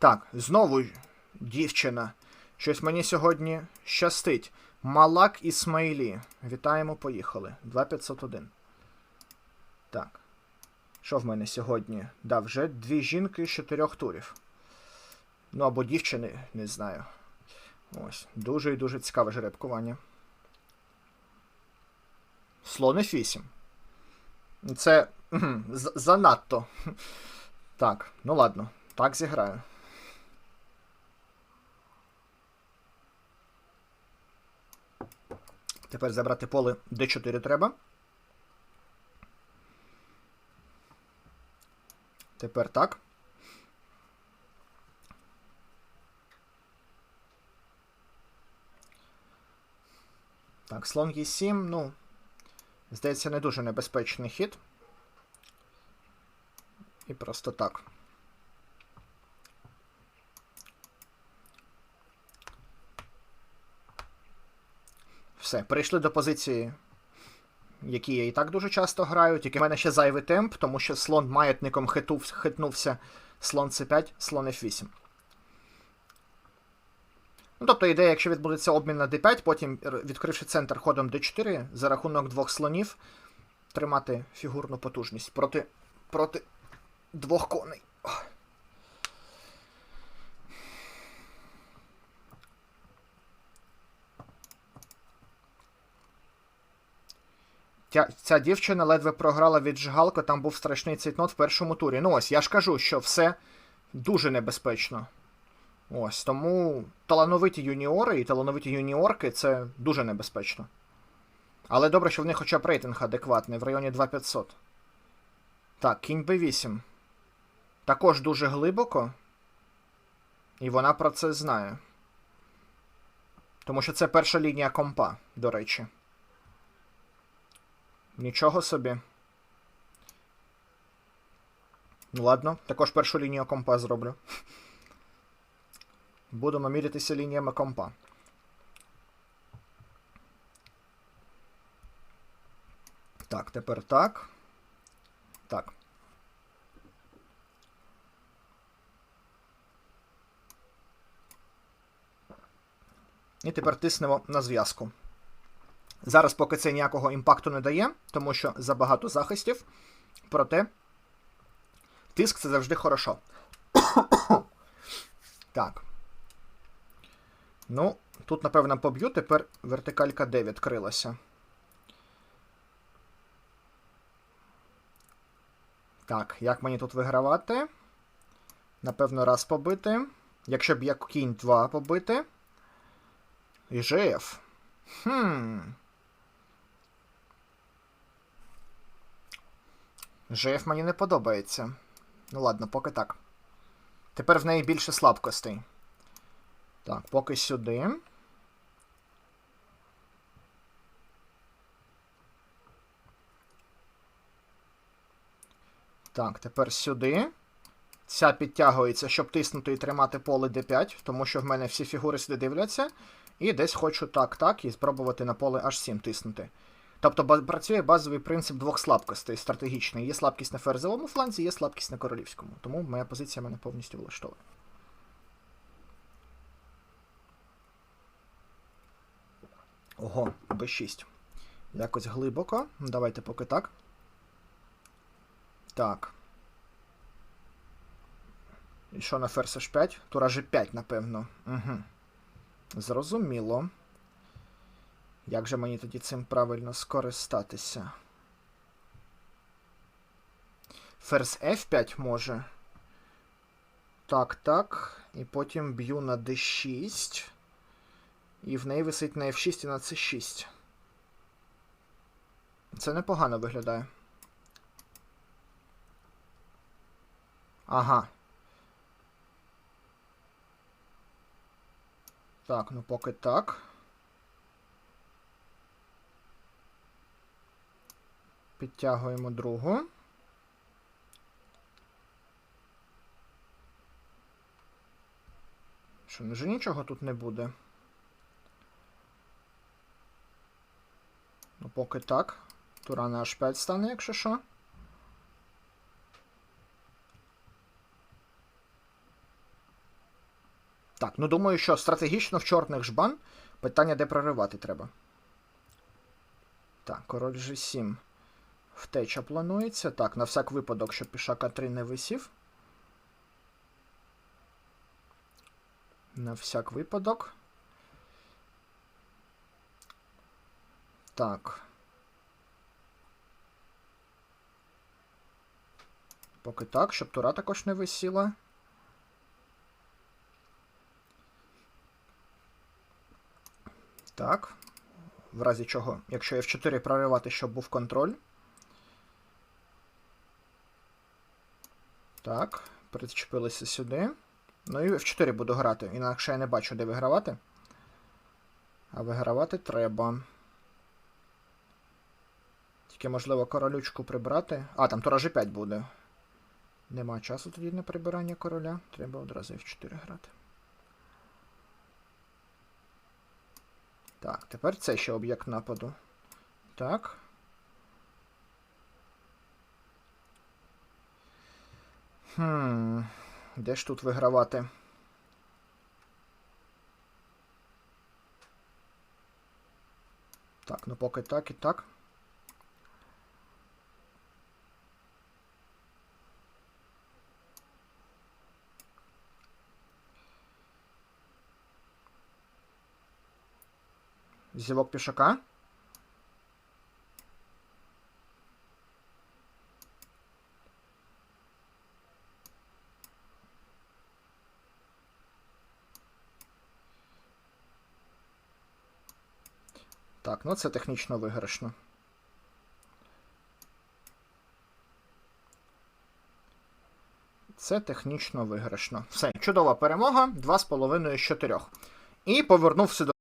Так, знову дівчина. Щось мені сьогодні щастить. Малак Ісмаїлі. Вітаємо, поїхали. 2501. Так. Що в мене сьогодні? Да, вже дві жінки з чотирьох турів. Ну або дівчини, не знаю. Ось. Дуже і дуже цікаве жеребкування. Слон F8. Це занадто. Так, ну ладно, так зіграю. Тепер забрати поле D4 треба. Тепер так. Так, слон Е7, ну. Здається, не дуже небезпечний хід. І просто так. Все, перейшли до позиції, які я і так дуже часто граю. Тільки в мене ще зайвий темп, тому що слон маятником хитув, хитнувся слон c5, слон f8. Ну, тобто ідея, якщо відбудеться обмін на d5, потім, відкривши центр ходом d4, за рахунок двох слонів тримати фігурну потужність проти, проти двох коней. Ця, ця дівчина ледве програла від Жигалко, там був страшний цейтнот в першому турі. Ну ось, я ж кажу, що все дуже небезпечно. Ось, тому талановиті юніори і талановиті юніорки це дуже небезпечно. Але добре, що в них хоча б рейтинг адекватний, в районі 2500. Так, кінь b8. Також дуже глибоко. І вона про це знає. Тому що це перша лінія компа, до речі. Нічого собі. Ну ладно, також першу лінію компа зроблю. Будемо мірятися лініями компа. Так, тепер так. Так. І тепер тиснемо на зв'язку. Зараз поки це ніякого імпакту не дає, тому що забагато захистів. Проте тиск це завжди хорошо. так. Ну, тут, напевно, поб'ю, тепер вертикалька D відкрилася. Так, як мені тут вигравати? Напевно, раз побити. Якщо б як кінь 2 побити. І ЖФ. Хм. ЖФ мені не подобається. Ну ладно, поки так. Тепер в неї більше слабкостей. Так, поки сюди. Так, тепер сюди. Ця підтягується, щоб тиснути і тримати поле d5, тому що в мене всі фігури сюди дивляться. І десь хочу так-так і спробувати на поле h7 тиснути. Тобто працює базовий принцип двох слабкостей стратегічний. Є слабкість на ферзовому фланзі, є слабкість на королівському. Тому моя позиція мене повністю влаштовує. Ого, b6. Якось глибоко. Давайте поки так. Так. І що на ферзь h5? Тура g5, напевно. Угу. Зрозуміло. Як же мені тоді цим правильно скористатися? Ферзь F5 може. Так, так. І потім б'ю на D6. І в неї висить на F6 і на C6. Це непогано виглядає. Ага. Так, ну поки так. Підтягуємо другу. Що, вже нічого тут не буде? Ну, поки так. Тура на H5 стане, якщо що. Так, ну думаю, що стратегічно в чорних жбан. Питання, де проривати треба. Так, король G7. Втеча планується. Так, на всяк випадок, щоб пішак А3 не висів. На всяк випадок. Так. Поки так, щоб тура також не висіла. Так. В разі чого, якщо F4 проривати, щоб був контроль. Так, причепилися сюди. Ну і F4 буду грати, інакше я не бачу, де вигравати. А вигравати треба. Тільки, можливо, королючку прибрати. А, там тура G5 буде. Нема часу тоді на прибирання короля. Треба одразу F4 грати. Так, тепер це ще об'єкт нападу. Так. Хм. Де ж тут вигравати? Так, ну поки так і так. Зівок пішака. Так, ну це технічно виграшно. Це технічно виграшно. Все, чудова перемога. 2,5 з 4. І повернувся до.